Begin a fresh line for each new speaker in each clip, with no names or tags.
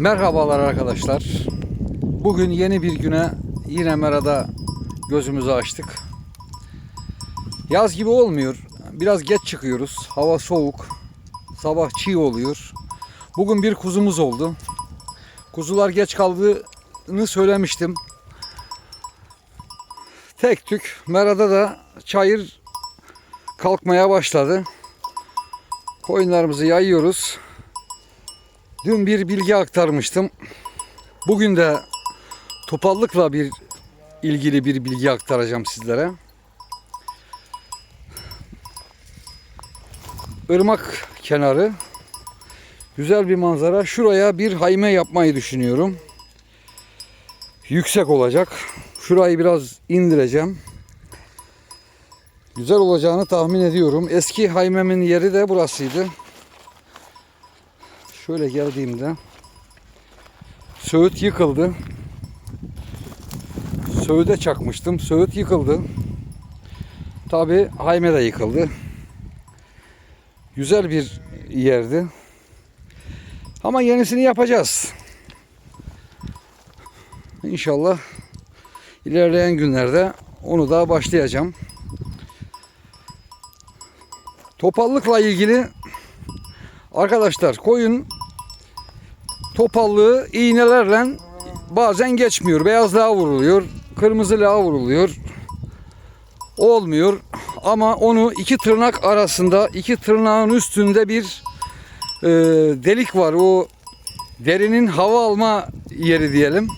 Merhabalar arkadaşlar. Bugün yeni bir güne yine Mera'da gözümüzü açtık. Yaz gibi olmuyor. Biraz geç çıkıyoruz. Hava soğuk. Sabah çiğ oluyor. Bugün bir kuzumuz oldu. Kuzular geç kaldığını söylemiştim. Tek tük Mera'da da çayır kalkmaya başladı. Koyunlarımızı yayıyoruz. Dün bir bilgi aktarmıştım. Bugün de topallıkla bir ilgili bir bilgi aktaracağım sizlere. Irmak kenarı. Güzel bir manzara. Şuraya bir hayme yapmayı düşünüyorum. Yüksek olacak. Şurayı biraz indireceğim. Güzel olacağını tahmin ediyorum. Eski haymemin yeri de burasıydı. Şöyle geldiğimde Söğüt yıkıldı. Söğüt'e çakmıştım. Söğüt yıkıldı. Tabi Hayme de yıkıldı. Güzel bir yerdi. Ama yenisini yapacağız. İnşallah ilerleyen günlerde onu da başlayacağım. Topallıkla ilgili arkadaşlar koyun topallığı iğnelerle bazen geçmiyor. Beyazlığa vuruluyor. Kırmızılığa vuruluyor. Olmuyor. Ama onu iki tırnak arasında iki tırnağın üstünde bir e, delik var. O derinin hava alma yeri diyelim.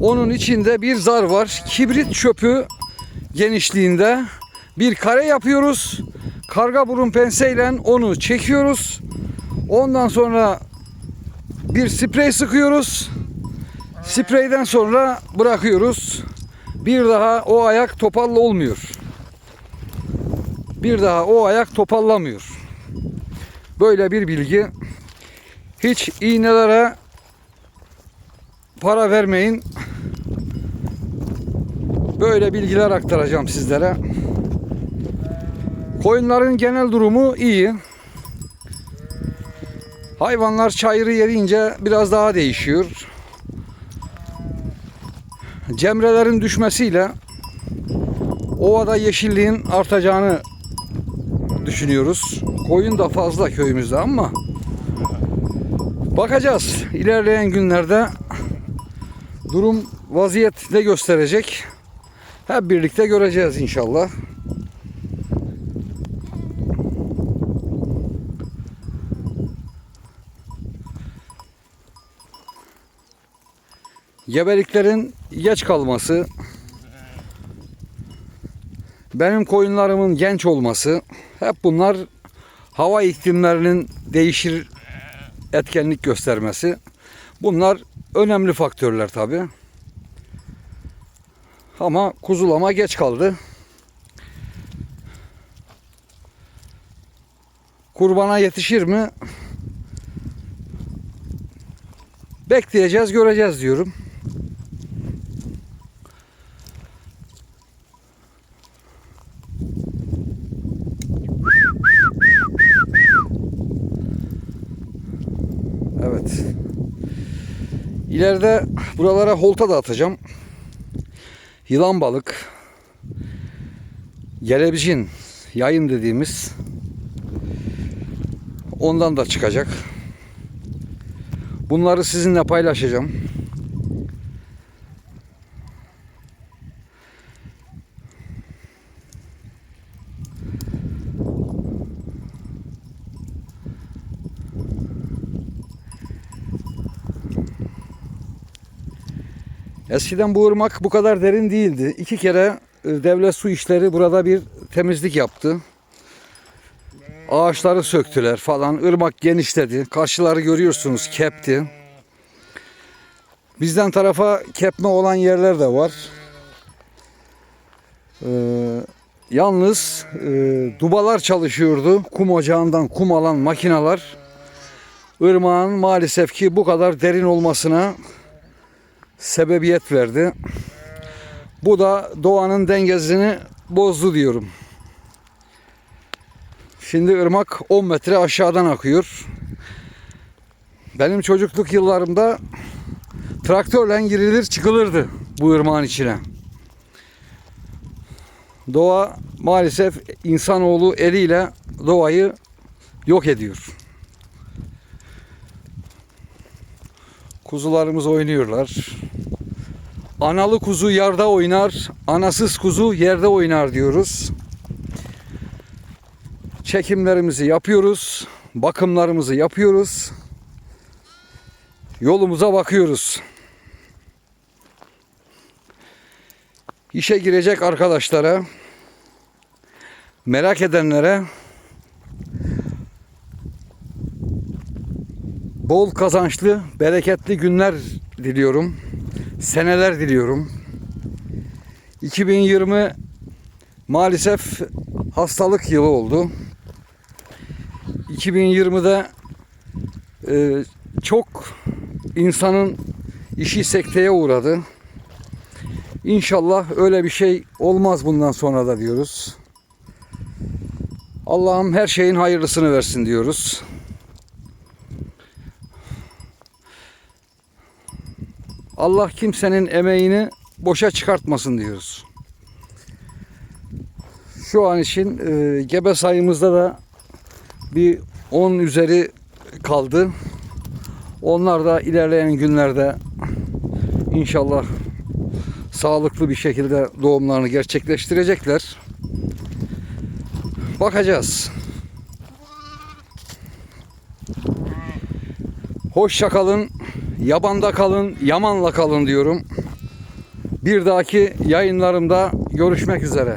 Onun içinde bir zar var. Kibrit çöpü genişliğinde bir kare yapıyoruz. Karga burun penseyle onu çekiyoruz. Ondan sonra bir sprey sıkıyoruz. Spreyden sonra bırakıyoruz. Bir daha o ayak topallı olmuyor. Bir daha o ayak topallamıyor. Böyle bir bilgi. Hiç iğnelere para vermeyin. Böyle bilgiler aktaracağım sizlere. Koyunların genel durumu iyi. Hayvanlar çayırı yediğince biraz daha değişiyor. Cemrelerin düşmesiyle ovada yeşilliğin artacağını düşünüyoruz. Koyun da fazla köyümüzde ama bakacağız. İlerleyen günlerde durum vaziyet ne gösterecek? Hep birlikte göreceğiz inşallah. Gebeliklerin geç kalması, benim koyunlarımın genç olması, hep bunlar hava iklimlerinin değişir etkenlik göstermesi. Bunlar önemli faktörler tabi. Ama kuzulama geç kaldı. Kurbana yetişir mi? Bekleyeceğiz, göreceğiz diyorum. İleride buralara holta da atacağım. Yılan balık, gelebicin, yayın dediğimiz ondan da çıkacak. Bunları sizinle paylaşacağım. Eskiden bu ırmak bu kadar derin değildi. İki kere e, devlet su işleri burada bir temizlik yaptı. Ağaçları söktüler falan. Irmak genişledi. Karşıları görüyorsunuz kepti. Bizden tarafa kepme olan yerler de var. Ee, yalnız e, dubalar çalışıyordu. Kum ocağından kum alan makineler. Irmağın maalesef ki bu kadar derin olmasına sebebiyet verdi. Bu da doğanın dengesini bozdu diyorum. Şimdi ırmak 10 metre aşağıdan akıyor. Benim çocukluk yıllarımda traktörle girilir çıkılırdı bu ırmağın içine. Doğa maalesef insanoğlu eliyle doğayı yok ediyor. Kuzularımız oynuyorlar. Analı kuzu yarda oynar, anasız kuzu yerde oynar diyoruz. Çekimlerimizi yapıyoruz, bakımlarımızı yapıyoruz. Yolumuza bakıyoruz. İşe girecek arkadaşlara, merak edenlere bol kazançlı, bereketli günler diliyorum. Seneler diliyorum. 2020 maalesef hastalık yılı oldu. 2020'de e, çok insanın işi sekteye uğradı. İnşallah öyle bir şey olmaz bundan sonra da diyoruz. Allah'ım her şeyin hayırlısını versin diyoruz. Allah kimsenin emeğini boşa çıkartmasın diyoruz. Şu an için e, gebe sayımızda da bir 10 üzeri kaldı. Onlar da ilerleyen günlerde inşallah sağlıklı bir şekilde doğumlarını gerçekleştirecekler. Bakacağız. Hoşça kalın, yabanda kalın, yamanla kalın diyorum. Bir dahaki yayınlarımda görüşmek üzere.